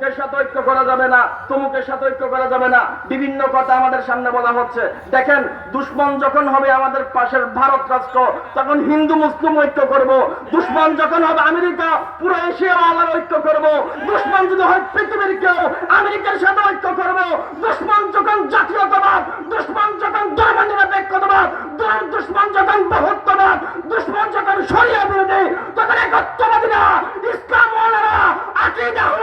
অমুকের সাথে ঐক্য করা যাবে না তমুকের সাথে ঐক্য করা যাবে না। বিভিন্ন কথা আমাদের সামনে বলা হচ্ছে। দেখেন, দুশ্মন যখন হবে আমাদের পাশের ভারত রাষ্ট্র, তখন হিন্দু, মুসলিম ঐক্য করব। দুশ্মন যখন হবে আমেরিকা, পুরো এশিয়া আলার ঐক্য করব। দুশ্মন যদি হয় পৃথিবীর কেউ, আমেরিকার সাথে ঐক্য করব। দুশ্মন যখন জাতীয়তাবাদ, দুশ্মন যখন ধর্ম নিরপেক্ষতাবাদ দুশ্মন যখন বহুত্ববাদ দুশ্মন যখন সরিয়ে বিরোধী তখন একত্ববাদীরা ইসলাম ওয়ালারা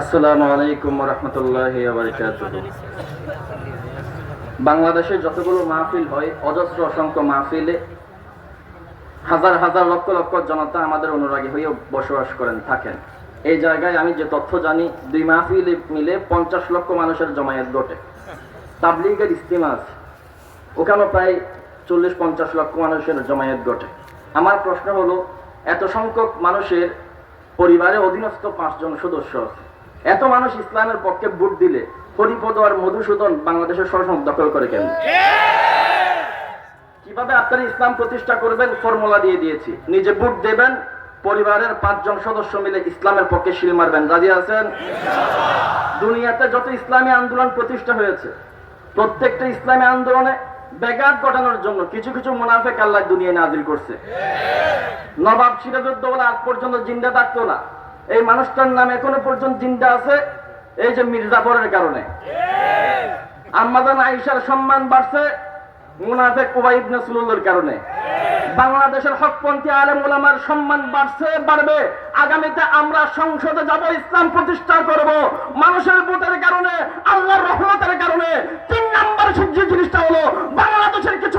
আসসালামু আলাইকুম রহমতুল্লাহ বাংলাদেশে যতগুলো মাহফিল হয়, অজস্র অসংখ্য মাহফিলে হাজার হাজার লক্ষ লক্ষ জনতা আমাদের অনুরাগী হয়ে বসবাস করেন, থাকেন। এই জায়গায় আমি যে তথ্য জানি, দুই মাহফিল মিলে পঞ্চাশ লক্ষ মানুষের জমায়েত ঘটে। তাবলিগের ইস্তিমা আছে। ওখানেও প্রায় চল্লিশ পঞ্চাশ লক্ষ মানুষের জমায়েত ঘটে। আমার প্রশ্ন হলো, এত সংখ্যক মানুষের পরিবারে অধীনস্থ পাঁচজন সদস্য। এত মানুষ ইসলামের পক্ষে ভোট দিলে হরিপদ আর মধুসূদন বাংলাদেশের সরসম দখল করে কেন? কীভাবে আপনারা ইসলাম প্রতিষ্ঠা করবেন? ফর্মুলা দিয়ে দিয়েছি। নিজে ভোট দেবেন, পরিবারের পাঁচজন সদস্য মিলে ইসলামের পক্ষে শিল মারবেন। রাজি আছেন? দুনিয়াতে যত ইসলামী আন্দোলন প্রতিষ্ঠা হয়েছে, প্রত্যেকটা ইসলামী আন্দোলনে ব্যাঘাত ঘটানোর জন্য কিছু কিছু মুনাফেক আল্লাহ দুনিয়ায় নাজিল করছে। নবাব সিরাজউদ্দৌলা আজ পর্যন্ত জিন্দা থাকতো না। এই মানুষটার নাম এখনও পর্যন্ত জিন্দা আছে, এই যে মির্জাফরের কারণে। আম্মাদান আইসার সম্মান বাড়ছে মুনাফেক কুবাই ইবনে কারণে। বাংলাদেশের হকপন্থী আলেম ওলামার সম্মান বাড়ছে, বাড়বে। আগামীতে আমরা সংসদে যাব, ইসলাম প্রতিষ্ঠা করব। মানুষের ভোটের কারণে, আল্লাহর রহমতের কারণে, তিন নাম্বার যে জিনিসটা হলো বাংলাদেশের কিছু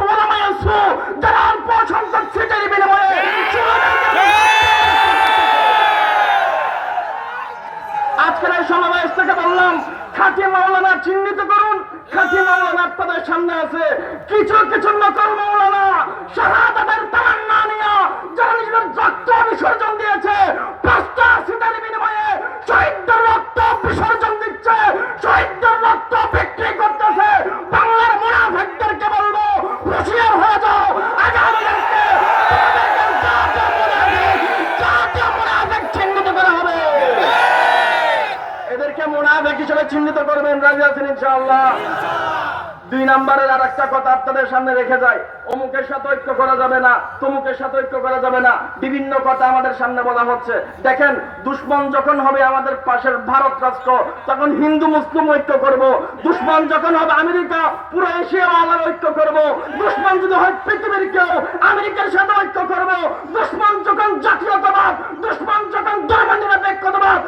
যারা অল্প সংখ্যক সিটের বিনিময়ে আজকের এই সমাবেশ থেকে বললাম, খাঁটি মাওলানা চিহ্নিত করুন, খাঁটি মাওলানা আপনাদের সামনে আছে। কিছু কিছু নকল হিসেবে চিহ্নিত করবেন, রাজি আছেন ইনশাআল্লাহ? দুই নাম্বারের আর একটা কথা আপনাদের সামনে রেখে যায় অমুকের সাথে ঐক্য করা যাবে না, তমুকের সাথে ঐক্য করা যাবে না। বিভিন্ন কথা আমাদের সামনে বলা হচ্ছে। দেখেন, দুশ্মন যখন হবে আমাদের পাশের ভারত রাষ্ট্র, তখন হিন্দু, মুসলিম ঐক্য করব। দুশ্মন যখন হবে আমেরিকা, পুরো এশিয়া আলার ঐক্য করব। দুশ্মন যদি হয় পৃথিবীর কেউ, আমেরিকার সাথে ঐক্য করব। দুশ্মন যখন জাতীয়তাবাদ, দুশ্মন যখন ধর্ম নিরপেক্ষতাবাদ